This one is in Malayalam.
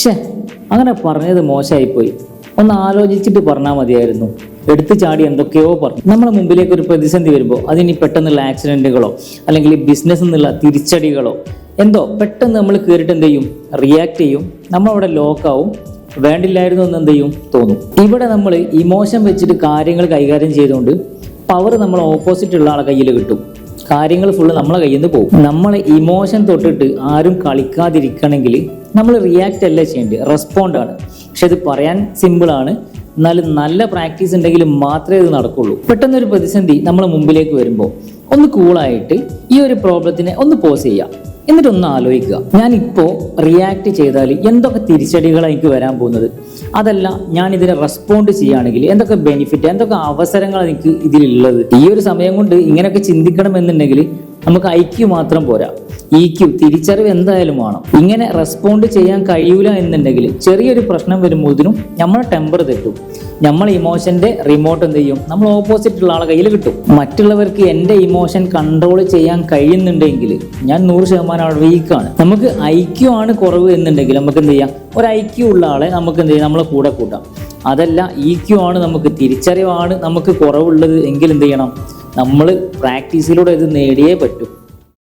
ഷേ അങ്ങനെ പറഞ്ഞത് മോശമായിപ്പോയി ഒന്ന് ആലോചിച്ചിട്ട് പറഞ്ഞാൽ മതിയായിരുന്നു. എടുത്തു ചാടി എന്തൊക്കെയോ പറഞ്ഞു. നമ്മുടെ മുമ്പിലേക്ക് ഒരു പ്രതിസന്ധി വരുമ്പോൾ അതിനി പെട്ടെന്നുള്ള ആക്സിഡന്റുകളോ അല്ലെങ്കിൽ ബിസിനസ് എന്നുള്ള തിരിച്ചടികളോ എന്തോ പെട്ടെന്ന് നമ്മൾ കയറിയിട്ട് എന്ത് ചെയ്യും? റിയാക്ട് ചെയ്യും. നമ്മളവിടെ ലോക്കാവും വേണ്ടില്ലായിരുന്നു എന്ന് എന്ത് ചെയ്യും? തോന്നും. ഇവിടെ നമ്മൾ ഇമോഷൻ വെച്ചിട്ട് കാര്യങ്ങൾ കൈകാര്യം ചെയ്തുകൊണ്ട് പവർ നമ്മൾ ഓപ്പോസിറ്റ് ഉള്ള ആളെ കയ്യിൽ കിട്ടും. കാര്യങ്ങൾ ഫുള്ള് നമ്മളെ കയ്യിൽ നിന്ന് പോകും. നമ്മളെ ഇമോഷൻ തൊട്ടിട്ട് ആരും കളിക്കാതിരിക്കണമെങ്കിൽ നമ്മൾ റിയാക്ട് അല്ല ചെയ്യേണ്ടത് റെസ്പോണ്ടാണ് പക്ഷെ ഇത് പറയാൻ സിമ്പിളാണ് എന്നാലും നല്ല പ്രാക്ടീസ് ഉണ്ടെങ്കിൽ മാത്രമേ ഇത് നടക്കുള്ളൂ. പെട്ടെന്നൊരു പ്രതിസന്ധി നമ്മളെ മുമ്പിലേക്ക് വരുമ്പോൾ ഒന്ന് കൂളായിട്ട് ഈ ഒരു പ്രോബ്ലത്തിനെ ഒന്ന് പോസ് ചെയ്യാം. എന്നിട്ട് ഒന്ന് ആലോചിക്കുക. ഞാൻ ഇപ്പോൾ റിയാക്ട് ചെയ്താൽ എന്തൊക്കെ തിരിച്ചടികളാണ് എനിക്ക് വരാൻ പോകുന്നത്? അതല്ല ഞാൻ ഇതിനെ റെസ്പോണ്ട് ചെയ്യുകയാണെങ്കിൽ എന്തൊക്കെ ബെനിഫിറ്റ് എന്തൊക്കെ അവസരങ്ങളാണ് എനിക്ക് ഇതിലുള്ളത്? ഈ ഒരു സമയം കൊണ്ട് ഇങ്ങനെയൊക്കെ ചിന്തിക്കണം എന്നുണ്ടെങ്കിൽ നമുക്ക് ഐക്യു മാത്രം പോരാ. ഈ ക്യു തിരിച്ചറിവ് എന്തായാലും വേണം. ഇങ്ങനെ റെസ്പോണ്ട് ചെയ്യാൻ കഴിയൂല എന്നുണ്ടെങ്കിൽ ചെറിയൊരു പ്രശ്നം വരുമ്പോഴത്തിനും നമ്മളെ ടെമ്പർ തെറ്റും. നമ്മൾ ഇമോഷന്റെ റിമോട്ട് എന്ത് ചെയ്യും? നമ്മൾ ഓപ്പോസിറ്റ് ഉള്ള ആളെ കയ്യിൽ കിട്ടും. മറ്റുള്ളവർക്ക് എന്റെ ഇമോഷൻ കൺട്രോൾ ചെയ്യാൻ കഴിയുന്നുണ്ടെങ്കിൽ ഞാൻ നൂറ് ശതമാനം അവിടെ വീക്കാണ് നമുക്ക് ഐക്യു ആണ് കുറവ് എന്നുണ്ടെങ്കിൽ നമുക്ക് എന്ത് ചെയ്യാം? ഒരു ഐക്യു ഉള്ള ആളെ നമുക്ക് എന്ത് ചെയ്യാം? നമ്മളെ കൂടെ കൂട്ടാം. അതല്ല ഈക്യു ആണ് നമുക്ക് തിരിച്ചറിവാണ് നമുക്ക് കുറവുള്ളത് എങ്കിൽ എന്ത് ചെയ്യണം? നമ്മൾ പ്രാക്ടീസിലൂടെ ഇത് നേടിയേ പറ്റൂ.